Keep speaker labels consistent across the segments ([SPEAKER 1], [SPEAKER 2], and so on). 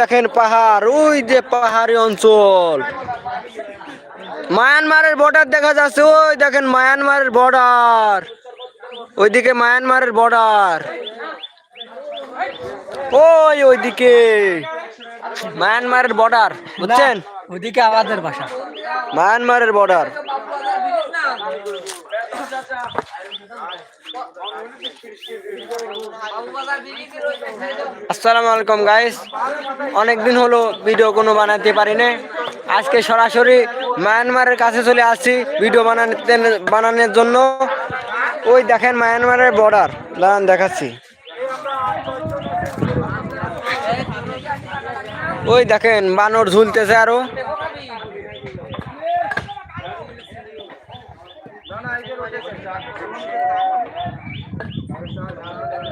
[SPEAKER 1] দেখেন পাহাড় ওই যে পাহাড়ি অঞ্চল। মায়ানমারের বর্ডার দেখা যাচ্ছে ওই দেখেন মায়ানমারের বর্ডার ওইদিকে মায়ানমারের বর্ডার ওই ওইদিকে মায়ানমারের বর্ডার বুঝছেন?
[SPEAKER 2] ওদিকে আমাদের বাসা।
[SPEAKER 1] মায়ানমারের বর্ডার আসসালামু আলাইকুম গাইস অনেকদিন হলো ভিডিও কোনো বানাতে পারি না আজকে সরাসরি মায়ানমারের কাছে চলে আসছি ভিডিও বানাতে বানানোর জন্য। ওই দেখেন মায়ানমারের বর্ডার দাঁড়ান, দেখাচ্ছি। ওই দেখেন বানর ঝুলতেছে আরও।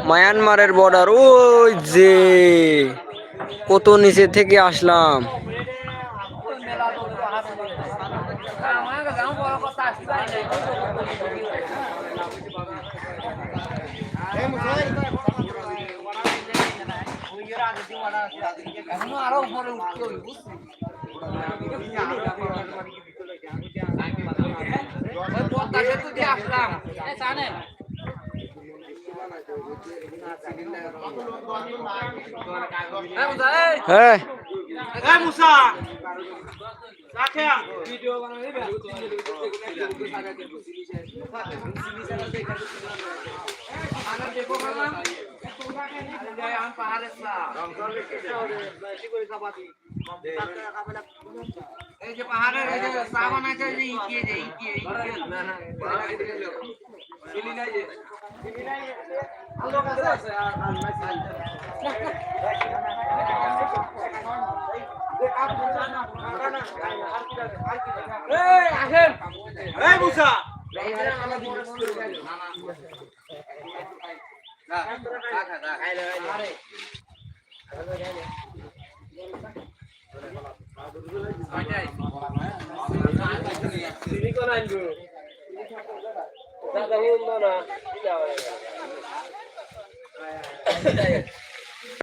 [SPEAKER 1] মায়ানমারের বর্ডার ওই যে কত নিচে থেকে আসলাম।
[SPEAKER 2] আরও উপরে উঠতে আসলাম জানেন।
[SPEAKER 1] হ্যাঁ
[SPEAKER 3] মুসা রাখে
[SPEAKER 2] পাহাড়ে দেখো বললাম। এই যে পাহাড়ের এই যে সাবান আছে যে ইকিয়ে যে ইকিয়ে না না চিনি নাই যে এই আসেন।
[SPEAKER 3] এই মুসা
[SPEAKER 1] দাদা